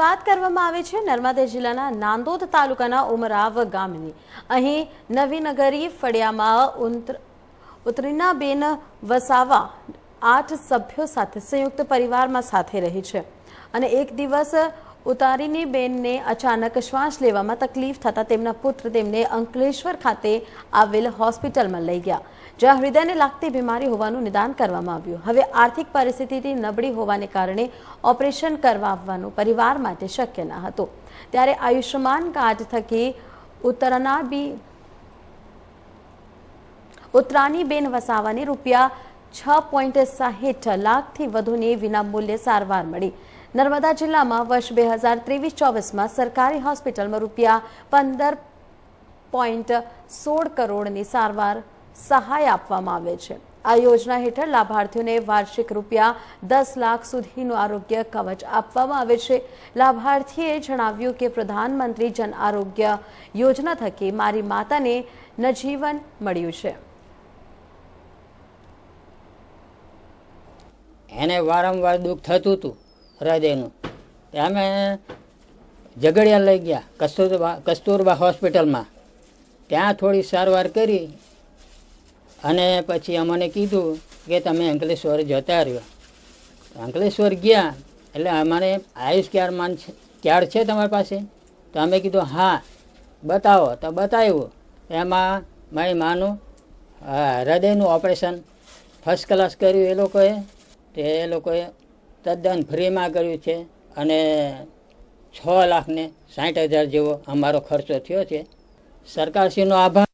વાત કરવામાં આવે છે નર્મદા જિલ્લાના નાંદોદ તાલુકાના ઉમરાવ ગામની. અહીં નવી નગરી ફળિયામાં ઉંત્ર, ઉતરીનાબેન વસાવા આઠ સભ્યો સાથે સંયુક્ત પરિવારમાં સાથે રહી છે અને એક દિવસ ઉતારીની બેનને અચાનક શ્વાસ લેવામાં તકલીફ થતાં તેમના પુત્ર તેમને અંકલેશ્વર ખાતે આવેલ હોસ્પિટલમાં લઈ ગયા. જ્યાં હૃદયને લાગતી બીમારી હોવાનું નિદાન કરવામાં આવ્યું. હવે આર્થિક પરિસ્થિતિથી નબળી હોવાને કારણે ઓપરેશન કરવાનું પરિવાર માટે શક્ય ન હતું. ત્યારે આયુષ્યમાન કાર્ડ થકી ઉત્તરનાબી ઉત્તરાણીબેન વસાવાની રૂપિયા છ પોઈન્ટ સાહીઠ લાખથી વધુની વિનામૂલ્યે સારવાર મળી. નર્મદા જિલ્લામાં વર્ષ બે હજાર ત્રેવીસ ચોવીસમાં સરકારી હોસ્પિટલમાં રૂપિયા પંદર પોઈન્ટ સોળ કરોડની સારવાર સહાય આપવામાં આવે છે. આ યોજના હેઠળ લાભાર્થીઓને વાર્ષિક રૂપિયા દસ લાખ સુધીનું આરોગ્ય કવચ આપવામાં આવે છે. લાભાર્થીએ જણાવ્યું કે પ્રધાનમંત્રી જન આરોગ્ય યોજના થકી મારી માતાને નજીવન મળ્યું છે. એને વારંવાર દુઃખ થતું હતું હૃદયનું. અમે ઝઘડિયા લઈ ગયા કસ્તુરબા કસ્તુરબા હોસ્પિટલમાં. ત્યાં થોડી સારવાર કરી અને પછી અમને કીધું કે તમે અંકલેશ્વર જતા રહ્યો. અંકલેશ્વર ગયા, એટલે અમારે આયુષ ક્યાર માન છે, ક્યાર છે તમારી પાસે? તો અમે કીધું, હા, બતાવો. તો બતાવ્યું, એમાં મારી માનું હૃદયનું ઓપરેશન ફર્સ્ટ ક્લાસ કર્યું એ લોકોએ, તે એ લોકોએ તદ્દન ફ્રીમાં કર્યું છે, અને છ લાખને સાઠ હજાર જેવો અમારો ખર્ચો થયો છે. સરકારશ્રીનો આભાર.